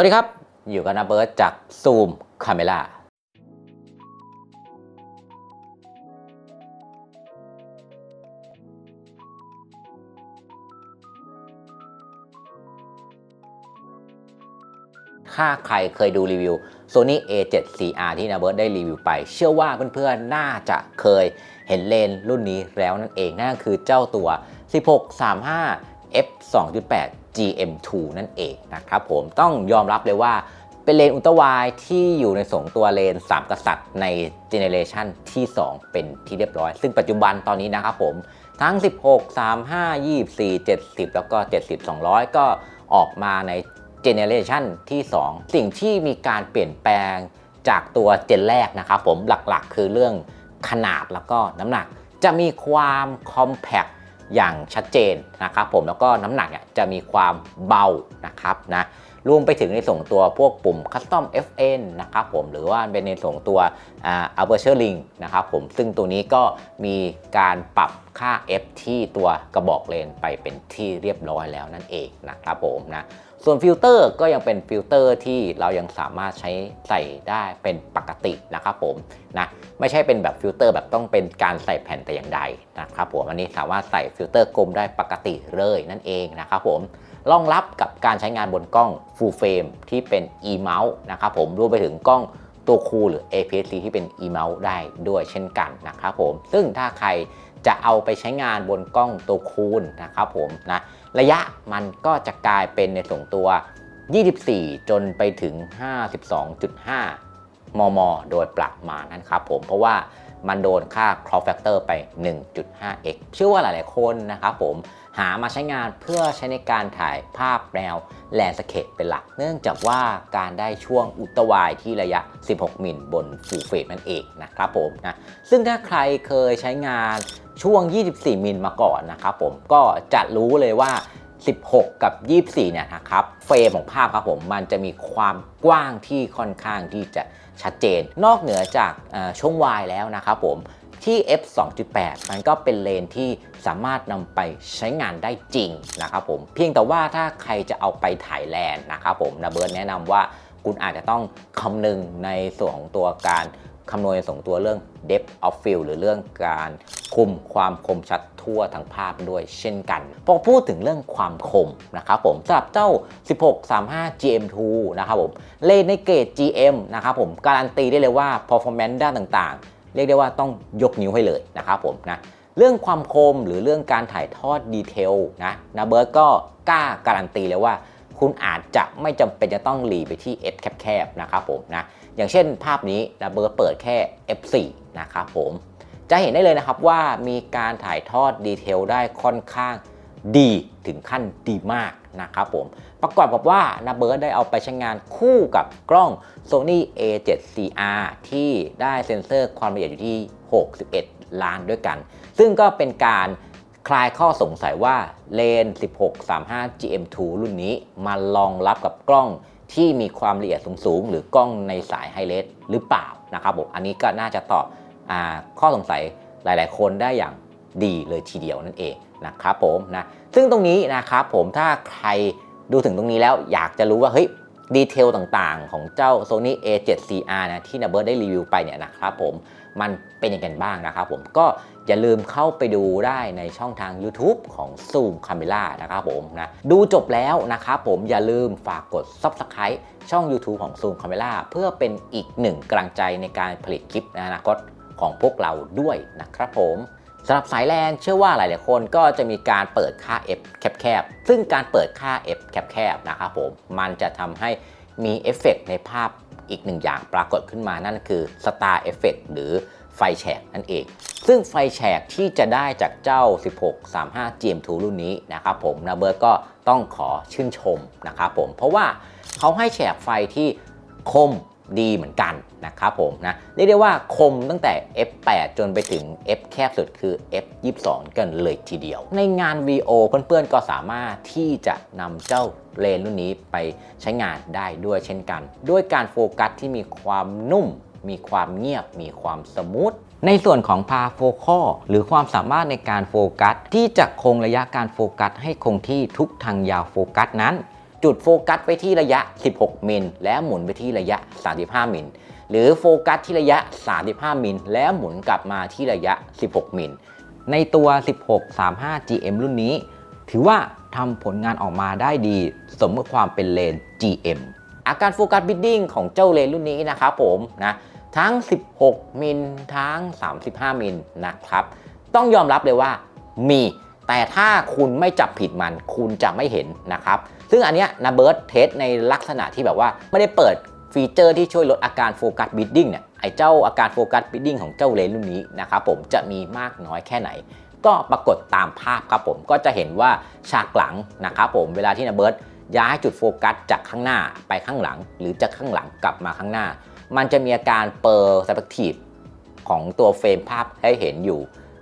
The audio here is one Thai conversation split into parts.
วัสดีครับ อยู่กับนาเบิร์ตจากซูมคาเมล่าถ้าใครเคยดูรีวิว Sony A7CR ที่นาเบิร์ตได้รีวิวไป เชื่อว่าเพื่อนๆ น่าจะเคยเห็นเลนรุ่นนี้แล้วนั่นเอง นั่นคือเจ้าตัว 1635 f 2.8 GM2 นั่นเองนะครับผมต้องยอมรับเลยว่าเป็นเลนอุลตร้าไวที่อยู่ในสงตัวเลนส์3กษัตริย์ในเจเนเรชันที่ 2 เป็นที่เรียบร้อย ซึ่งปัจจุบันตอนนี้นะครับผมทั้ง 16 35 24 70 แล้วก็ 70 200 ก็ออกมาในเจเนเรชันที่ 2 สิ่งที่มีการเปลี่ยนแปลงจากตัวเจนแรกนะครับผมหลักๆ คือเรื่องขนาดแล้วก็น้ำหนัก จะมีความคอมแพค อย่างชัดเจนนะครับผมแล้วก็น้ำหนักเนี่ยจะมีความเบานะครับนะรวมไปถึงในส่งตัวพวกปุ่ม Custom FN นะครับผมหรือว่าเป็นในส่งตัวอ่า Aperture Link นะครับผมซึ่งตัวนี้ก็มีการปรับ ค่า f ที่ตัวกระบอกเลนไปเป็นที่เรียบร้อยแล้วนั่นเองนะครับผมนะส่วนฟิลเตอร์ก็ยังเป็นฟิลเตอร์ที่เรายังสามารถใช้ใส่ได้เป็นปกตินะครับผมนะไม่ใช่เป็นแบบฟิลเตอร์แบบต้องเป็นการใส่แผ่นแต่อย่างใดนะครับผมอันนี้สามารถใส่ฟิลเตอร์กลมได้ปกติเลยนั่นเองนะครับผมรองรับกับการใช้งานบนกล้อง Full Frame ที่เป็น e-mount นะครับผมรวมไปถึงกล้องตัวคูหรือ APS-C ที่เป็น e-mount ได้ด้วยเช่นกันนะครับผมซึ่งถ้าใคร จะเอาไปใช้งานบนกล้องตัวคูณนะครับผมนะระยะมันก็จะกลายเป็นในส่งตัว 24 จนไปถึง 52.5 มม โดยประมาณนั้นครับผมเพราะว่ามันโดนค่า crop factor ไป 1.5x เชื่อว่าหลาย ๆ คนนะครับผม หามาใช้งานเพื่อใช้ในการถ่ายภาพแนวแลนสเคปเป็นหลัก เนื่องจากว่าการได้ช่วงอุตร้าไวด์ที่ระยะ 16 มิลบนฟูเฟรมนั่นเองนะครับผมนะซึ่งถ้าใครเคยใช้งานช่วง 24 มิลมาก่อนนะครับผมก็จะรู้เลยว่า 16 กับ 24 เนี่ยนะครับเฟรมของภาพครับผมมันจะมีความกว้างที่ค่อนข้างที่จะชัดเจน นอกเหนือจากช่วงวายแล้วนะครับผม ที่ f 2.8 มันก็เป็นเลนที่สามารถนำไปใช้งานได้จริงนะครับผม เพียงแต่ว่าถ้าใครจะเอาไปถ่ายแลนด์นะครับผมนะเบิร์ดแนะนำว่าคุณอาจจะต้องคำนึงในส่วนของตัวการคำนวณส่งตัวเรื่อง depth of field หรือเรื่องการคุมความคมชัดทั่วทั้งภาพด้วยเช่นกัน พอพูดถึงเรื่องความคมนะครับผมสำหรับเจ้า 1635 GM2 นะครับผม เลนในเกรด GM นะครับผม การันตีได้เลยว่า performance ด้านต่างๆ เรียกได้ว่าต้องยกนิ้วให้เลยนะครับผมนะเรื่องความคมหรือเรื่องการถ่ายทอดดีเทลนะนะเบิร์ตก็กล้าการันตีเลยว่า คุณอาจจะไม่จำเป็นจะต้องหลีไปที่ f แคบๆนะครับผมนะอย่างเช่นภาพนี้นะเบิร์ตเปิดแค่ f4 นะครับผมจะเห็นได้เลยนะครับว่ามีการถ่ายทอดดีเทลได้ค่อนข้าง ดีถึงขั้นดีมากนะครับผม ประกอบกับว่านาเบิร์ดได้เอาไปใช้งานคู่กับกล้อง Sony A7CR ที่ได้เซ็นเซอร์ความละเอียดอยู่ที่ 61 ล้านด้วยกัน ซึ่งก็เป็นการคลายข้อสงสัยว่าเลน 1635 GM2 รุ่นนี้มารองรับกับกล้องที่มีความละเอียดสูงๆ หรือกล้องในสายไฮเลสหรือเปล่านะครับผม อันนี้ก็น่าจะตอบอข้อสงสัยหลายๆ คนได้อย่างดีเลยทีเดียวนั่นเอง นะครับผมนะซึ่งตรงนี้นะครับผมถ้าใครดูถึงตรงนี้แล้วอยากจะรู้ว่าเฮ้ยดีเทลต่างๆ ของเจ้า Sony A7CR นะที่นาเบิร์ดได้รีวิวไปเนี่ยนะครับผมมันเป็นยังไงบ้างนะครับผมก็อย่าลืมเข้าไปดูได้ในช่องทาง YouTube ของ Zoom Camera นะครับผมนะดูจบแล้วนะครับผมอย่าลืมฝากกด Subscribe ช่อง YouTube ของ Zoom Camera เพื่อเป็นอีกหนึ่งกำลังใจในการผลิตคลิปในอนาคตของพวกเราด้วยนะครับผม สำหรับสายแลนเชื่อว่าหลาย ๆ คนก็จะมีการเปิดค่า f แคบๆ ซึ่งการเปิดค่า f แคบๆ นะครับผม มันจะทำให้มีเอฟเฟกต์ในภาพอีกหนึ่งอย่างปรากฏขึ้นมานั่นคือ Star Effect หรือไฟแฉกนั่นเอง ซึ่งไฟแฉกที่จะได้จากเจ้า 1635 GM2 รุ่นนี้นะครับผมนะเบิร์ก็ต้องขอชื่นชมนะครับผม เพราะว่าเขาให้แฉกไฟที่คม ดีเหมือนกันนะครับผมนะเรียกได้ว่าคมตั้งแต่ f8 จนไปถึง f แคบสุดคือ f22 กันเลยทีเดียว ในงาน VO เพื่อนๆก็สามารถที่จะนำเจ้าเลนส์รุ่นนี้ไปใช้งานได้ด้วยเช่นกัน ด้วยการโฟกัสที่มีความนุ่ม มีความเงียบ มีความสมูทในส่วนของพาโฟคอหรือความสามารถในการโฟกัส ที่จะคงระยะการโฟกัสให้คงที่ทุกทางยาวโฟกัสนั้น จุดโฟกัสไปที่ระยะ 16 มิล แล้วหมุนไปที่ระยะ 35 มิล หรือโฟกัสที่ระยะ 35 มิล แล้วหมุนกลับมาที่ระยะ 16 มิล ในตัว 1635 GM รุ่นนี้ ถือว่าทำผลงานออกมาได้ดี สมกับความเป็นเลน GM อาการโฟกัสบิดดิ้งของเจ้าเลนรุ่นนี้นะครับผมนะทั้ง 16 มิล ทั้ง 35 มิลนะครับ ต้องยอมรับเลยว่ามี แต่ถ้าคุณไม่จับผิดมัน คุณจะไม่เห็นนะครับ ซึ่งอันเนี้ยนะเบิร์ดเทสในลักษณะที่แบบว่าไม่ได้เปิดฟีเจอร์ที่ช่วยลดอาการโฟกัสบิดดิ้งเนี่ยไอ้เจ้าอาการโฟกัสบิดดิ้งของเจ้าเลนส์รุ่นนี้นะครับผมจะมีมากน้อยแค่ไหน ก็ปรากฏตามภาพครับผมก็จะเห็นว่าฉากหลังนะครับผมเวลาที่นะเบิร์ดย้ายจุดโฟกัสจากข้างหน้าไปข้างหลัง หรือจากข้างหลังกลับมาข้างหน้า มันจะมีอาการเปอร์สเปกทีฟของตัวเฟรมภาพให้เห็นอยู่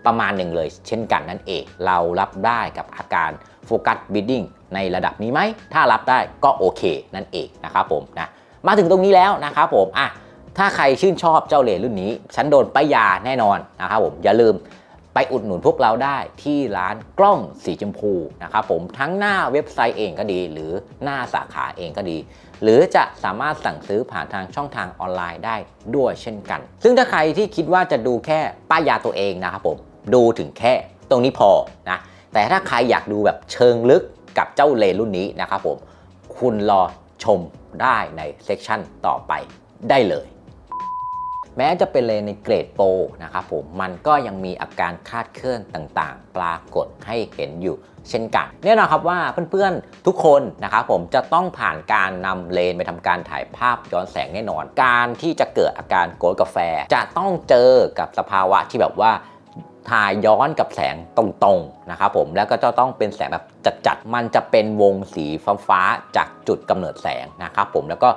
ประมาณหนึ่งเลย เช่นกันนั่นเอง เรารับได้กับอาการโฟกัสบิดดิ้งในระดับนี้ไหม ถ้ารับได้ก็โอเคนั่นเองนะครับผมนะมาถึงตรงนี้แล้วนะครับผมอะถ้าใครชื่นชอบเจ้าเลนรุ่นนี้ ฉันโดนป้ายยาแน่นอนนะครับผมอย่าลืมไปอุดหนุนพวกเราได้ที่ร้านกล้องสีชมพูนะครับผมทั้งหน้าเว็บไซต์เองก็ดี หรือหน้าสาขาเองก็ดี หรือจะสามารถสั่งซื้อผ่านทางช่องทางออนไลน์ได้ด้วยเช่นกัน ซึ่งถ้าใครที่คิดว่าจะดูแค่ป้ายยาตัวเองนะครับผม ดูถึงแค่ตรงนี้พอนะแต่ถ้าใครอยากดูแบบเชิงลึกกับเจ้าเลนรุ่นนี้นะครับผม คุณรอชมได้ในเซกชันต่อไปได้เลย แม้จะเป็นเลนในเกรดโปรนะครับผมมันก็ยังมีอาการคาดเคลื่อนต่างๆ ปรากฏให้เห็นอยู่เช่นกันแน่นอนครับว่าเพื่อนๆทุกคนนะครับผมจะต้องผ่านการนำเลนไปทำการถ่ายภาพย้อนแสงแน่นอน การที่จะเกิดอาการโกรธกาแฟ จะต้องเจอกับสภาวะที่แบบว่า ถ่ายย้อนกับแสงตรงๆนะครับผมแล้วก็จะต้องเป็นแสงแบบจัดๆมันจะเป็นวงสีฟ้าๆจากจุดกำเนิดแสงนะครับผมแล้วก็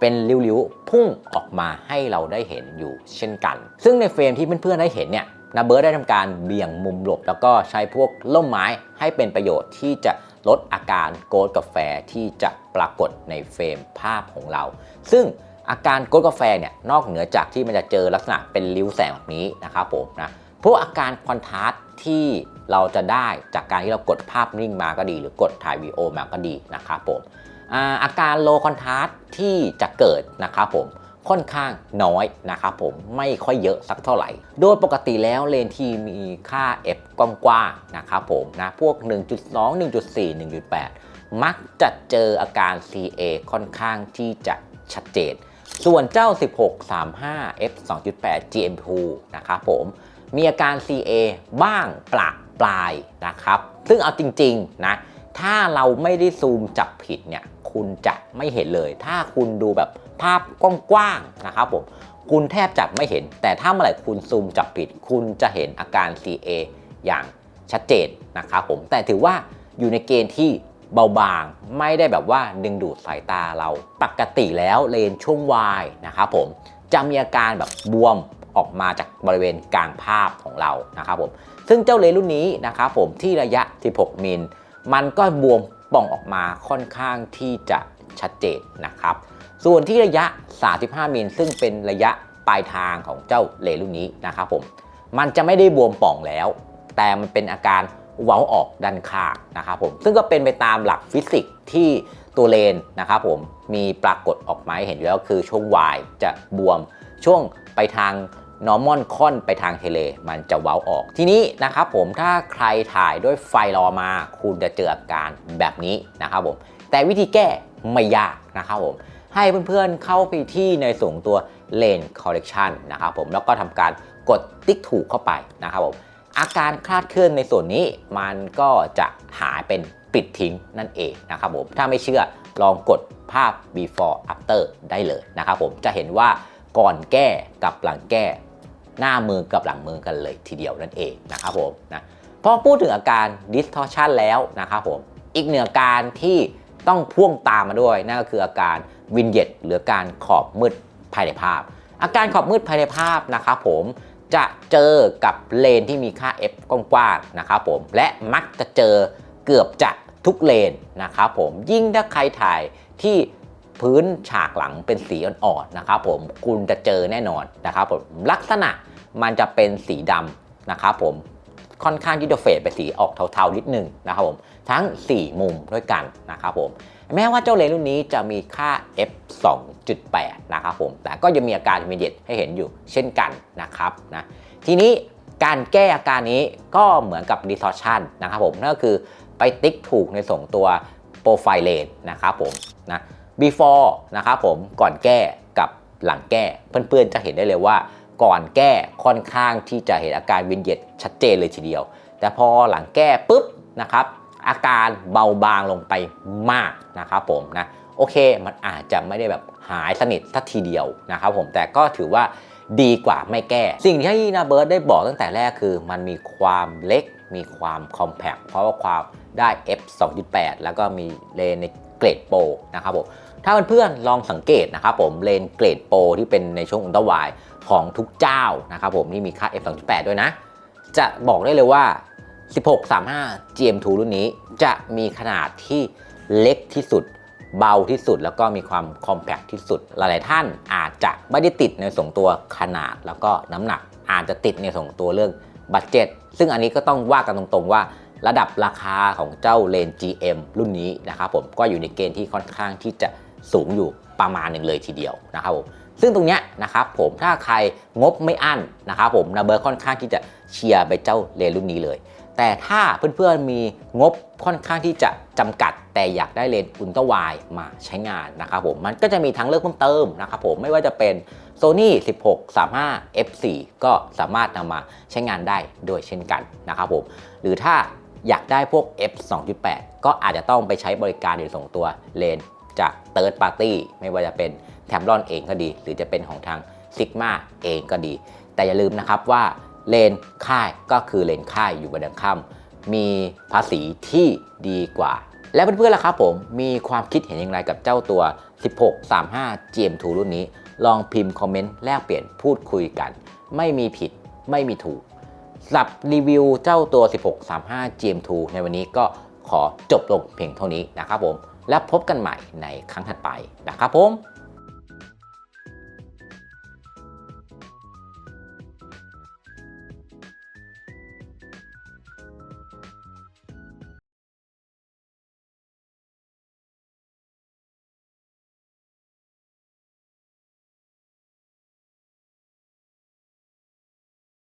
เป็นริ้วๆพุ่งออกมาให้เราได้เห็นอยู่เช่นกัน ซึ่งในเฟรมที่เพื่อนๆได้เห็นเนี่ยนาเบิร์ดได้ทำการเบี่ยงมุมหลบ แล้วก็ใช้พวกล่มไม้ให้เป็นประโยชน์ที่จะลดอาการโกรธกาแฟที่จะปรากฏในเฟรมภาพของเรา ซึ่งอาการโกรธกาแฟเนี่ยนอกเหนือจากที่มันจะเจอลักษณะเป็นริ้วแสงแบบนี้นะครับผมนะ พวกอาการคอนทราสต์ที่เราจะได้จากการที่เรากดภาพนิ่งมาก็ดี หรือกดถ่ายวีดีโอมาก็ดีนะครับผมอาอาการโลคอนทราสต์ที่จะเกิดนะครับผมค่อนข้างน้อยนะครับผมไม่ค่อยเยอะสักเท่าไหร่ โดยปกติแล้วเลนที่มีค่า f กว้างๆนะครับผมนะพวก 1.2 1.4 1.8 มักจะเจออาการ CA ค่อนข้างที่จะชัดเจน ส่วนเจ้า 1635 f 2.8 GM2 นะครับผม มีอาการ CA บ้างปละปลายนะครับ ซึ่งเอาจริงๆนะถ้าเราไม่ได้ซูมจับผิดเนี่ยคุณจะไม่เห็นเลย ถ้าคุณดูแบบภาพกว้างๆนะครับผมคุณแทบจะไม่เห็น แต่ถ้าเมื่อไหร่คุณซูมจับผิด คุณจะเห็นอาการ CA อย่างชัดเจนนะครับผมแต่ถือว่าอยู่ในเกณฑ์ที่เบาบางไม่ได้แบบว่าดึงดูดสายตาเราปกติแล้วเลนช่วงวายนะครับผมจะมีอาการแบบบวม ออกมาจากบริเวณกลางภาพของเรานะครับผมซึ่งเจ้าเลนส์รุ่นนี้นะครับผมที่ระยะ 16 มิล มันก็บวมป่องออกมาค่อนข้างที่จะชัดเจนนะครับ ส่วนที่ระยะ 35 มิล ซึ่งเป็นระยะปลายทางของเจ้าเลนส์รุ่นนี้นะครับผมมันจะไม่ได้บวมป่องแล้ว แต่มันเป็นอาการเว้าออกด้านข้างนะครับผมซึ่งก็เป็นไปตามหลักฟิสิกส์ที่ตัวเลนนะครับผมมีปรากฏออกมาให้เห็นอยู่แล้วคือช่วง Y จะบวมช่วงไปทาง normal ค่อนไปทางเทเลมันจะเว้าออก ทีนี้นะครับผมถ้าใครถ่ายด้วยไฟรอมา คุณจะเจออาการแบบนี้นะครับผม แต่วิธีแก้ไม่ยากนะครับผม ให้เพื่อนๆเข้าไปที่ในส่วนตัว Lane Collection นะครับผม แล้วก็ทำการกดติ๊กถูกเข้าไปนะครับผม อาการคลาดเคลื่อนในส่วนนี้มันก็จะหายเป็นปิดทิ้งนั่นเองนะครับผม ถ้าไม่เชื่อลองกดภาพ before after ได้เลยนะครับผม จะเห็นว่า ก่อนแก้กับหลังแก้ หน้ามือกับหลังมือกันเลยทีเดียวนั่นเองนะครับผมนะพอพูดถึงอาการ distortion แล้วนะครับผมอีกหนึ่งอาการที่ต้องพ่วงตามมาด้วยนั่นก็คืออาการวินเยตหรือการขอบมืดภายในภาพ อาการขอบมืดภายในภาพนะครับผมจะเจอกับเลนที่มีค่า f กว้างๆนะครับผมและมักจะเจอเกือบจะทุกเลนนะครับผมยิ่งถ้าใครถ่ายที่ พื้นฉากหลังเป็นสีอ่อนๆนะครับผมคุณจะเจอแน่นอนนะครับผมลักษณะมันจะเป็นสีดำนะครับผมค่อนข้างที่จะเฟดไปสีออกเทาๆนิดนึงนะครับผมทั้ง 4 มุมด้วยกันนะครับผมแม้ว่าเจ้าเลนส์รุ่นนี้จะมีค่า f 2.8 นะครับผมแต่ก็ยังมีอาการมีเดียให้เห็นอยู่เช่นกันนะครับนะทีนี้การแก้อาการนี้ก็เหมือนกับ distortion นะครับผมนั่นก็คือไปติ๊กถูกในส่งตัว profile lane นะครับผมนะ before นะครับผมก่อนแก้กับหลังแก้ เพื่อนๆจะเห็นได้เลยว่าก่อนแก้ค่อนข้างที่จะเห็นอาการวินเยตชัดเจนเลยทีเดียว แต่พอหลังแก้ปุ๊บนะครับอาการเบาบางลงไปมากนะครับผมนะโอเคมันอาจจะไม่ได้แบบหายสนิทสักทีเดียวนะครับผมแต่ก็ถือว่าดีกว่าไม่แก้ สิ่งที่นาเบิร์ดได้บอกตั้งแต่แรกคือมันมีความเล็กมีความคอมแพคเพราะว่าความได้ f 2.8 แล้วก็มีเลนใน รดโปรนะครับผมถ้าเพื่อนๆลองสังเกตนะครับผมเลนเกรดโปรที่เป็นในช่วงอุลตร้าวด์ของทุกเจ้านะครับผมที่มีค่า f 2.8ด้วยนะ จะบอกได้เลยว่า 1635 GM2 รุ่นนี้จะมีขนาดที่เล็กที่สุดเบาที่สุดแล้วก็มีความคอมแพคที่สุด หลาย ๆ ท่านอาจจะไม่ได้ติดในส่งตัวขนาดแล้วก็น้ำหนักอาจจะติดในส่งตัวเรื่องบัตเจ็ตซึ่งอันนี้ก็ต้องว่ากันตรง ๆ ว่า ระดับราคาของเจ้าเลน GM รุ่นนี้นะครับผมก็อยู่ในเกณฑ์ที่ค่อนข้างที่จะสูงอยู่ประมาณหนึ่งเลยทีเดียวนะครับผมซึ่งตรงเนี้ยนะครับผมถ้าใครงบไม่อั้นนะครับผมนาเบิร์ค่อนข้างที่จะเชียร์ไปเจ้าเลนรุ่นนี้เลย แต่ถ้าเพื่อนๆมีงบค่อนข้างที่จะจำกัด แต่อยากได้เลนอุลตร้าไวด์มาใช้งานนะครับผมมันก็จะมีทางเลือกเพิ่มเติมนะครับผมไม่ว่าจะเป็น Sony 16 35 f4 ก็สามารถนำมาใช้งานได้โดยเช่นกันนะครับผมหรือถ้า อยากได้พวก f 2.8 ก็อาจจะต้องไปใช้บริการในส่งตัวเลนจาก Third Party ไม่ว่าจะเป็นแทมรอนเองก็ดี หรือจะเป็นของทาง Sigma เองก็ดี แต่อย่าลืมนะครับว่าเลนค่ายก็คือเลนค่ายอยู่บนดังค่ำมีภาษีที่ดีกว่า และเพื่อนๆล่ะครับผมมีความคิดเห็นอย่างไรกับเจ้าตัว 1635 GM2 รุ่นนี้ ลองพิมพ์คอมเมนต์แลกเปลี่ยนพูดคุยกัน ไม่มีผิดไม่มีถูก สำหรับรีวิวเจ้าตัว 1635 GM2 ในวันนี้ก็ขอจบลงเพียงเท่านี้นะครับผม และพบกันใหม่ในครั้งถัดไปนะครับผม